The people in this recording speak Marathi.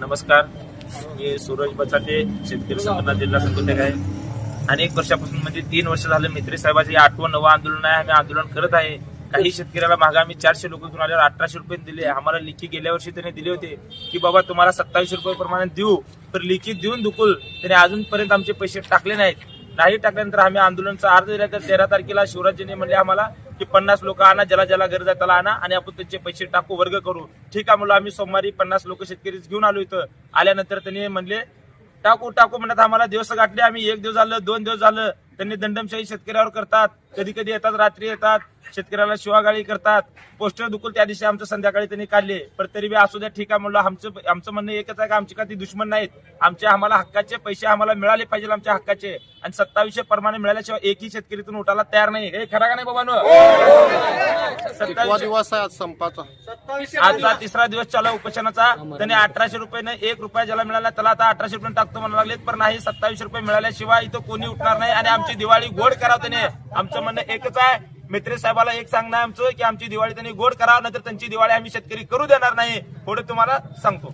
नमस्कार. मी सूरज बचाटे शेतकरी संघटना जिल्हा संघटक आहे. अनेक वर्षापासून म्हणजे तीन वर्ष झालं मित्री साहेबाचे आठवं नवं आंदोलन आहे. आम्ही आंदोलन करत आहे. काही शेतकऱ्याला मागे आम्ही चारशे लोक घेऊन आल्यावर अठराशे रुपये दिले. आम्हाला लिखी गेल्या वर्षी त्यांनी दिले होते की बाबा तुम्हाला सत्तावीस रुपये प्रमाणे देऊ. तर लिखी देऊन दुकुल. त्याने अजूनपर्यंत आमचे पैसे टाकले नाहीत. नाही टाकल्यानंतर आम्ही आंदोलनचा अर्ज दिला. तर तेरा तारखेला शिवराजजीने म्हणले आम्हाला की पन्नास लोक आणा ज्याला ज्याला गरज आहे त्याला आणा आणि आपण त्यांचे पैसे टाकू वर्ग करू. ठीक आहे म्हणलं आम्ही सोमवारी पन्नास लोक शेतकरी घेऊन आलो इथं. आल्यानंतर त्यांनी म्हणले टाकू टाकू म्हणत आम्हाला दिवस गाठले आम्ही. एक दिवस झालं दोन दिवस झालं. त्यांनी दंडमशाही शेतकऱ्यावर करतात. कधी कधी येतात रात्री येतात. शेतकऱ्याला शिवागाळी करतात. पोस्टर दुखून त्या दिवशी आमचं संध्याकाळी त्यांनी काढले. पण तरी बी असू द्या ठीक आहे म्हणलं. आमचं आमचं म्हणणं एकच आहे का? आमची का ती दुश्मन नाहीत? आमचे आम्हाला हक्काचे पैसे आम्हाला मिळाले पाहिजे आमच्या हक्काचे. आणि सत्तावीसशे प्रमाणे मिळाल्याशिवाय एकही शेतकरी उठायला तयार नाही. हे खरा का नाही बाबा कितवा सत्तावीस दिवस आहे आज संपाचा. आजचा तिसरा दिवस चालू उपोषणाचा. त्याने अठराशे रुपये एक रुपया ज्याला मिळाला त्याला आता अठराशे रुपये टाकतो म्हणा लागलेत पण नाही सत्तावीस रुपये मिळाल्याशिवाय इथं कोणी उठणार नाही आणि आमची दिवाळी गोड करावं त्याने. आमचं म्हणणं एकच आहे. मित्र साहेबाला एक सांगणं आमचं की आमची दिवाळी त्यांनी गोड करावं नंतर त्यांची दिवाळी आम्ही शेतकरी करू देणार नाही. पुढे तुम्हाला सांगतो.